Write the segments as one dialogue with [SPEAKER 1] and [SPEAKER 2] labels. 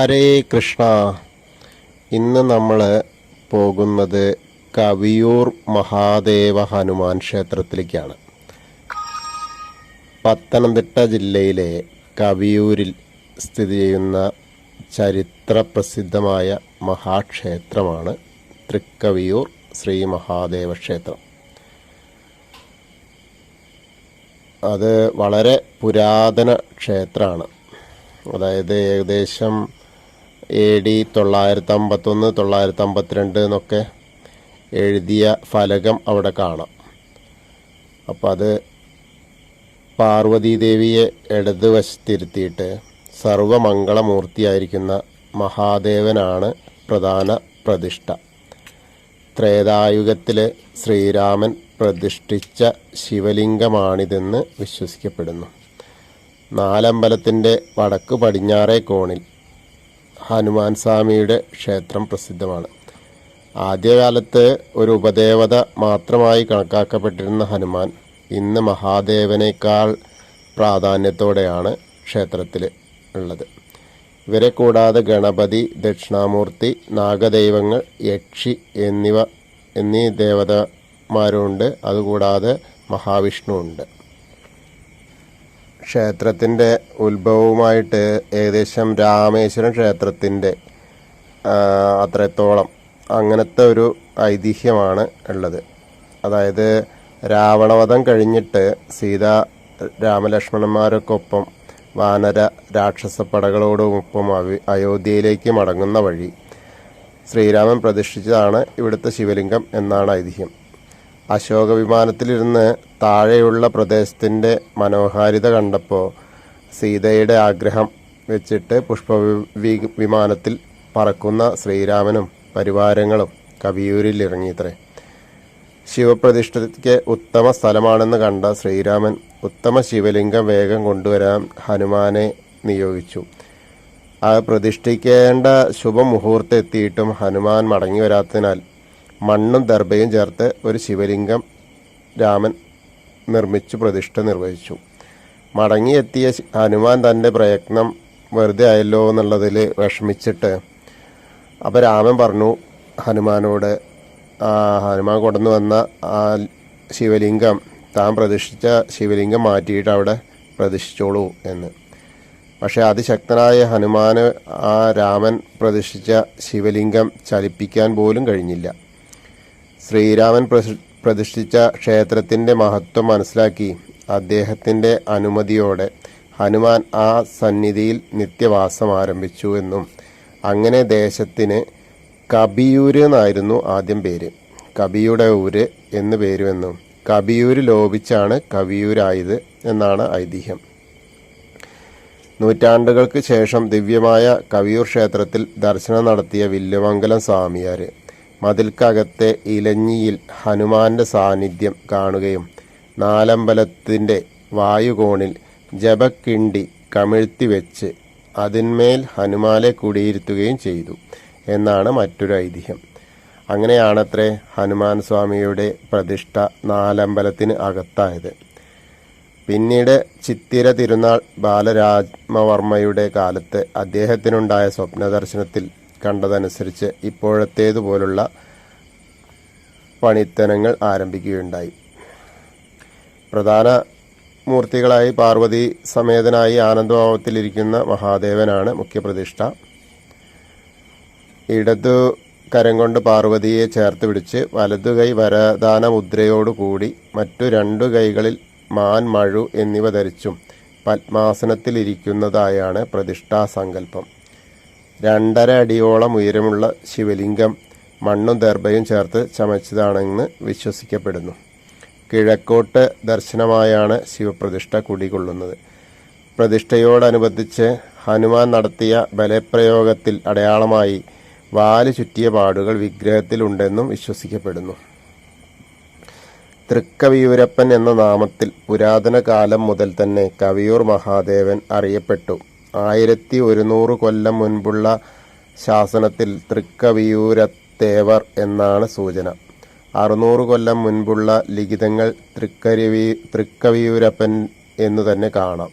[SPEAKER 1] ഹരേ കൃഷ്ണ. ഇന്ന് നമ്മൾ പോകുന്നത് കവിയൂർ മഹാദേവ ഹനുമാൻ ക്ഷേത്രത്തിലേക്കാണ്. പത്തനംതിട്ട ജില്ലയിലെ കവിയൂരിൽ സ്ഥിതി ചെയ്യുന്ന ചരിത്ര പ്രസിദ്ധമായ മഹാക്ഷേത്രമാണ് തൃക്കവിയൂർ ശ്രീ മഹാദേവ ക്ഷേത്രം. അത് വളരെ പുരാതന ക്ഷേത്രമാണ്. അതായത് ഏകദേശം എ ഡി തൊള്ളായിരത്തി അമ്പത്തൊന്ന് തൊള്ളായിരത്തി അമ്പത്തിരണ്ട് എന്നൊക്കെ എഴുതിയ ഫലകം അവിടെ കാണാം. അപ്പോൾ അത് പാർവതീദേവിയെ ഇടതുവശത്തിരുത്തിയിട്ട് സർവമംഗളമൂർത്തിയായിരിക്കുന്ന മഹാദേവനാണ് പ്രധാന പ്രതിഷ്ഠ. ത്രേതായുഗത്തിലെ ശ്രീരാമൻ പ്രതിഷ്ഠിച്ച ശിവലിംഗമാണിതെന്ന് വിശ്വസിക്കപ്പെടുന്നു. നാലമ്പലത്തിന്റെ വടക്ക് പടിഞ്ഞാറേ കോണിൽ ഹനുമാൻ സ്വാമിയുടെ ക്ഷേത്രം പ്രസിദ്ധമാണ്. ആദ്യകാലത്ത് ഒരു ഉപദേവത മാത്രമായി കണക്കാക്കപ്പെട്ടിരുന്ന ഹനുമാൻ ഇന്ന് മഹാദേവനേക്കാൾ പ്രാധാന്യത്തോടെയാണ് ക്ഷേത്രത്തിൽ ഉള്ളത്. ഇവരെ കൂടാതെ ഗണപതി ദക്ഷിണാമൂർത്തി നാഗദൈവങ്ങൾ യക്ഷി എന്നിവ എന്നീ ദേവതമാരുണ്ട്. അതുകൂടാതെ മഹാവിഷ്ണു ഉണ്ട് ക്ഷേത്രത്തിന്റെ ഉത്ഭവവുമായിട്ട് ഏകദേശം രാമേശ്വരം ക്ഷേത്രത്തിന്റെ അത്രത്തോളം അങ്ങനത്തെ ഒരു ഐതിഹ്യമാണ് ഉള്ളത്. അതായത് രാവണവധം കഴിഞ്ഞിട്ട് സീത രാമലക്ഷ്മണന്മാരൊക്കൊപ്പം വാനര രാക്ഷസ പടകളോടൊപ്പം അവി- അയോധ്യയിലേക്ക് മടങ്ങുന്ന വഴി ശ്രീരാമൻ പ്രതിഷ്ഠിച്ചതാണ് ഇവിടുത്തെ ശിവലിംഗം എന്നാണ് ഐതിഹ്യം. അശോക വിമാനത്തിലിരുന്ന് താഴെയുള്ള പ്രദേശത്തിന്റെ മനോഹാരിത കണ്ടപ്പോൾ സീതയുടെ ആഗ്രഹം വെച്ചിട്ട് പുഷ്പ വിമാനത്തിൽ പറക്കുന്ന ശ്രീരാമനും പരിവാരങ്ങളും കവിയൂരിൽ ഇറങ്ങിയത്രേ ശിവപ്രതിഷ്ഠയ്ക്ക് ഉത്തമ സ്ഥലമാണെന്ന് കണ്ട ശ്രീരാമൻ ഉത്തമ ശിവലിംഗം വേഗം കൊണ്ടുവരാൻ ഹനുമാനെ നിയോഗിച്ചു. ആ പ്രതിഷ്ഠിക്കേണ്ട ശുഭമുഹൂർത്തം എത്തിയിട്ടും ഹനുമാൻ മടങ്ങി വരാത്തതിനാൽ മണ്ണും ദർഭയും ചേർത്ത് ഒരു ശിവലിംഗം രാമൻ നിർമ്മിച്ചു പ്രതിഷ്ഠ നിർവഹിച്ചു. മടങ്ങിയെത്തിയ ഹനുമാൻ തന്റെ പ്രയത്നം വെറുതെ ആയല്ലോ എന്നുള്ളതിൽ വിഷമിച്ചിട്ട് അപ്പോൾ രാമൻ പറഞ്ഞു ഹനുമാനോട് ഹനുമാൻ കൊണ്ടുവന്ന് വന്ന ആ ശിവലിംഗം താൻ പ്രതിഷ്ഠിച്ച ശിവലിംഗം മാറ്റിയിട്ട് അവിടെ പ്രതിഷ്ഠിച്ചോളൂ എന്ന്. പക്ഷേ അതിശക്തനായ ഹനുമാന് ആ രാമൻ പ്രതിഷ്ഠിച്ച ശിവലിംഗം ചലിപ്പിക്കാൻ പോലും കഴിഞ്ഞില്ല. ശ്രീരാമൻ പ്രതിഷ്ഠിച്ച ക്ഷേത്രത്തിന്റെ മഹത്വം മനസ്സിലാക്കി. അദ്ദേഹത്തിന്റെ അനുമതിയോടെ ഹനുമാൻ ആ സന്നിധിയിൽ നിത്യവാസം ആരംഭിച്ചു എന്നും. അങ്ങനെ ദേശത്തിന് കബിയൂര് എന്നായിരുന്നു ആദ്യം പേര്. കബിയുടെ ഊര് എന്ന് പേരുവെന്നും കബിയൂര് ലോപിച്ചാണ് കവിയൂരായത് എന്നാണ് ഐതിഹ്യം. നൂറ്റാണ്ടുകൾക്ക് ശേഷം ദിവ്യമായ കവിയൂർ ക്ഷേത്രത്തിൽ ദർശനം നടത്തിയ വില്ലുമംഗലം സ്വാമിയാർ മതിൽക്കകത്തെ ഇലഞ്ഞിയിൽ ഹനുമാന്റെ സാന്നിധ്യം കാണുകയും നാലമ്പലത്തിന്റെ വായുകോണിൽ ജപക്കിണ്ടി കമിഴ്ത്തി വെച്ച് അതിന്മേൽ ഹനുമാനെ കുടിയിരുത്തുകയും ചെയ്തു എന്നാണ് മറ്റൊരു ഐതിഹ്യം. അങ്ങനെയാണത്രേ ഹനുമാൻ സ്വാമിയുടെ പ്രതിഷ്ഠ നാലമ്പലത്തിന് അകത്തായത്. പിന്നീട് ചിത്തിര തിരുനാൾ ബാലരാജ്മവർമ്മയുടെ കാലത്ത് അദ്ദേഹത്തിനുണ്ടായ സ്വപ്നദർശനത്തിൽ കണ്ടതനുസരിച്ച് ഇപ്പോഴത്തേതുപോലുള്ള പണിത്തനങ്ങൾ ആരംഭിക്കുകയുണ്ടായി. പ്രധാന മൂർത്തികളായി പാർവതി സമേതനായി ആനന്ദഭാവത്തിലിരിക്കുന്ന മഹാദേവനാണ് മുഖ്യപ്രതിഷ്ഠ. ഇടതു കരം കൊണ്ട് പാർവതിയെ ചേർത്ത് പിടിച്ച് വലതു കൈ വരദാന മുദ്രയോടുകൂടി മറ്റു രണ്ടു കൈകളിൽ മാൻ മഴു എന്നിവ ധരിച്ചും പത്മാസനത്തിലിരിക്കുന്നതായാണ് പ്രതിഷ്ഠാ സങ്കല്പം രണ്ടര അടിയോളം ഉയരമുള്ള ശിവലിംഗം മണ്ണും ദർഭയും ചേർത്ത് ചമച്ചതാണെന്ന് വിശ്വസിക്കപ്പെടുന്നു. കിഴക്കോട്ട് ദർശനമായാണ് ശിവപ്രതിഷ്ഠ കുടികൊള്ളുന്നത്. പ്രതിഷ്ഠയോടനുബന്ധിച്ച് ഹനുമാൻ നടത്തിയ ബലപ്രയോഗത്തിൽ അടയാളമായി വാൽ ചുറ്റിയ പാടുകൾ വിഗ്രഹത്തിലുണ്ടെന്നും വിശ്വസിക്കപ്പെടുന്നു. തൃക്കവിയൂരപ്പൻ എന്ന നാമത്തിൽ പുരാതന കാലം മുതൽ തന്നെ കവിയൂർ മഹാദേവൻ അറിയപ്പെട്ടു. ആയിരത്തി ഒരുന്നൂറ് കൊല്ലം മുൻപുള്ള ശാസനത്തിൽ തൃക്കവിയൂരത്തേവർ എന്നാണ് സൂചന. അറുന്നൂറ് കൊല്ലം മുൻപുള്ള ലിഖിതങ്ങൾ തൃക്കരുവി തൃക്കവിയൂരപ്പൻ എന്നു തന്നെ കാണാം.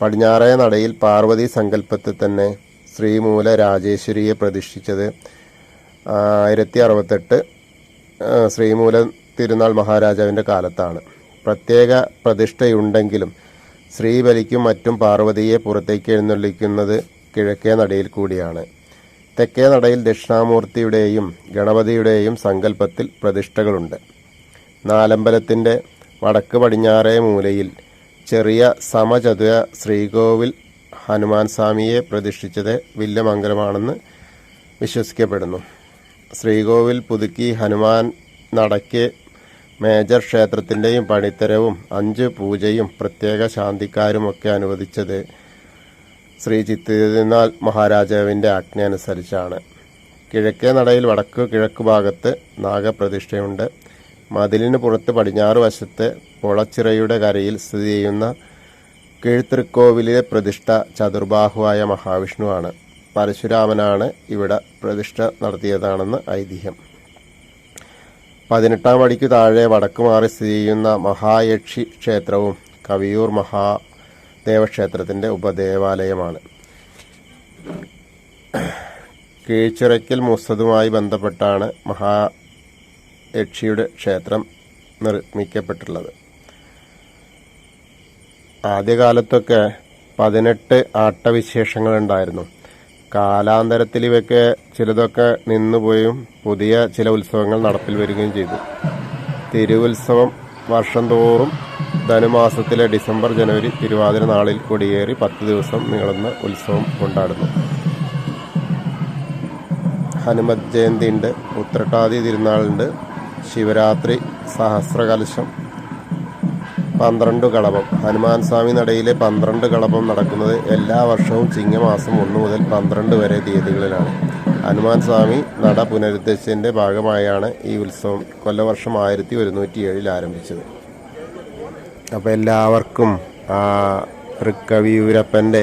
[SPEAKER 1] പടിഞ്ഞാറേ നടയിൽ പാർവതി സങ്കല്പത്തിൽ തന്നെ ശ്രീമൂല രാജേശ്വരിയെ പ്രതിഷ്ഠിച്ചത് ആയിരത്തി അറുപത്തെട്ട് ശ്രീമൂല തിരുനാൾ മഹാരാജാവിന്റെ കാലത്താണ്. പ്രത്യേക പ്രതിഷ്ഠയുണ്ടെങ്കിലും ശ്രീബലിക്കും മറ്റും പാർവതിയെ പുറത്തേക്ക് എഴുന്നള്ളിക്കുന്നത് കിഴക്കേ നടയിൽ കൂടിയാണ്. തെക്കേ നടയിൽ ദക്ഷിണാമൂർത്തിയുടെയും ഗണപതിയുടെയും സങ്കല്പത്തിൽ പ്രതിഷ്ഠകളുണ്ട്. നാലമ്പലത്തിന്റെ വടക്ക് പടിഞ്ഞാറേ മൂലയിൽ ചെറിയ സമചതുര ശ്രീകോവിൽ ഹനുമാൻ സ്വാമിയെ പ്രതിഷ്ഠിച്ചത് വില്ലമംഗലമാണെന്ന് വിശ്വസിക്കപ്പെടുന്നു. ശ്രീകോവിൽ പുതുക്കി ഹനുമാൻ നടക്ക് മേജർ ക്ഷേത്രത്തിന്റെയും പണിത്തരവും അഞ്ച് പൂജയും പ്രത്യേക ശാന്തിക്കാരുമൊക്കെ അനുവദിച്ചത് ശ്രീ ചിത്തിരുനാൾ മഹാരാജാവിന്റെ ആജ്ഞ അനുസരിച്ചാണ് കിഴക്കേ നടയിൽ വടക്ക് കിഴക്ക് ഭാഗത്ത് നാഗപ്രതിഷ്ഠയുണ്ട്. മതിലിന് പുറത്ത് പടിഞ്ഞാറ് വശത്ത് പുളച്ചിറയുടെ കരയിൽ സ്ഥിതി ചെയ്യുന്ന കീഴ്ത്തൃക്കോവിലെ പ്രതിഷ്ഠ ചതുർബാഹുവായ മഹാവിഷ്ണുവാണ്. പരശുരാമനാണ് ഇവിടെ പ്രതിഷ്ഠ നടത്തിയതാണെന്ന് ഐതിഹ്യം. പതിനെട്ടാം പടിക്ക് താഴെ വടക്ക് മാറി സ്ഥിതി ചെയ്യുന്ന മഹായക്ഷി ക്ഷേത്രവും കവിയൂർ മഹാദേവക്ഷേത്രത്തിന്റെ ഉപദേവാലയമാണ്. കീഴ്ച്ചിറയ്ക്കൽ മുസ്തദുമായി ബന്ധപ്പെട്ടാണ് മഹായക്ഷിയുടെ ക്ഷേത്രം നിർമ്മിക്കപ്പെട്ടുള്ളത് ആദ്യകാലത്തൊക്കെ പതിനെട്ട് ആട്ടവിശേഷങ്ങളുണ്ടായിരുന്നു. കാലാന്തരത്തിൽ ഇവയ്ക്ക് ചിലതൊക്കെ നിന്നുപോയും പുതിയ ചില ഉത്സവങ്ങൾ നടപ്പിൽ വരികയും ചെയ്തു. തിരുവുത്സവം വർഷം തോറും ധനുമാസത്തിലെ ഡിസംബർ ജനുവരി തിരുവാതിര നാളിൽ കൊടിയേറി പത്ത് ദിവസം നീളുന്ന ഉത്സവം കൊണ്ടാടുന്നു. ഹനുമത് ജയന്തി ഉണ്ട് ഉത്രട്ടാതി തിരുനാളുണ്ട് ശിവരാത്രി സഹസ്രകലശം പന്ത്രണ്ട് കളപം ഹനുമാൻ സ്വാമി നടയിലെ പന്ത്രണ്ട് കളപം നടക്കുന്നത് എല്ലാ വർഷവും ചിങ്ങമാസം ഒന്ന് മുതൽ പന്ത്രണ്ട് വരെ തീയതികളിലാണ്. ഹനുമാൻ സ്വാമി നട പുനരുദ്ധരിച്ചതിന്റെ ഭാഗമായാണ് ഈ ഉത്സവം കൊല്ലവർഷം ആയിരത്തി ഒരുന്നൂറ്റി ഏഴിൽ ആരംഭിച്ചത്. അപ്പോൾ എല്ലാവർക്കും ആ തൃക്കവിയൂരപ്പന്റെ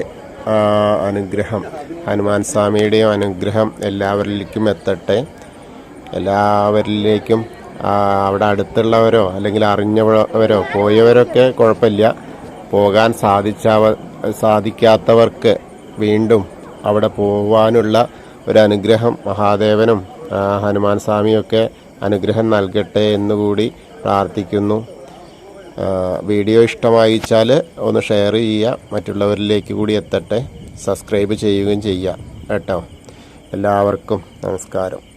[SPEAKER 1] അനുഗ്രഹം ഹനുമാൻ സ്വാമിയുടെയും അനുഗ്രഹം എല്ലാവരിലേക്കും എത്തട്ടെ. എല്ലാവരിലേക്കും അവിടെ അടുത്തുള്ളവരോ അല്ലെങ്കിൽ അറിഞ്ഞവരോ പോയവരൊക്കെ കുഴപ്പമില്ല. പോകാൻ സാധിച്ചവ സാധിക്കാത്തവർക്ക് വീണ്ടും അവിടെ പോവാനുള്ള ഒരു അനുഗ്രഹം മഹാദേവനും ഹനുമാൻ സ്വാമിയൊക്കെ അനുഗ്രഹം നൽകട്ടെ എന്നുകൂടി പ്രാർത്ഥിക്കുന്നു. വീഡിയോ ഇഷ്ടമായിച്ചാൽ ഒന്ന് ഷെയർ ചെയ്യുക മറ്റുള്ളവരിലേക്ക് കൂടി എത്തട്ടെ. സബ്സ്ക്രൈബ് ചെയ്യുകയും ചെയ്യുക. കേട്ടോ? എല്ലാവർക്കും നമസ്കാരം.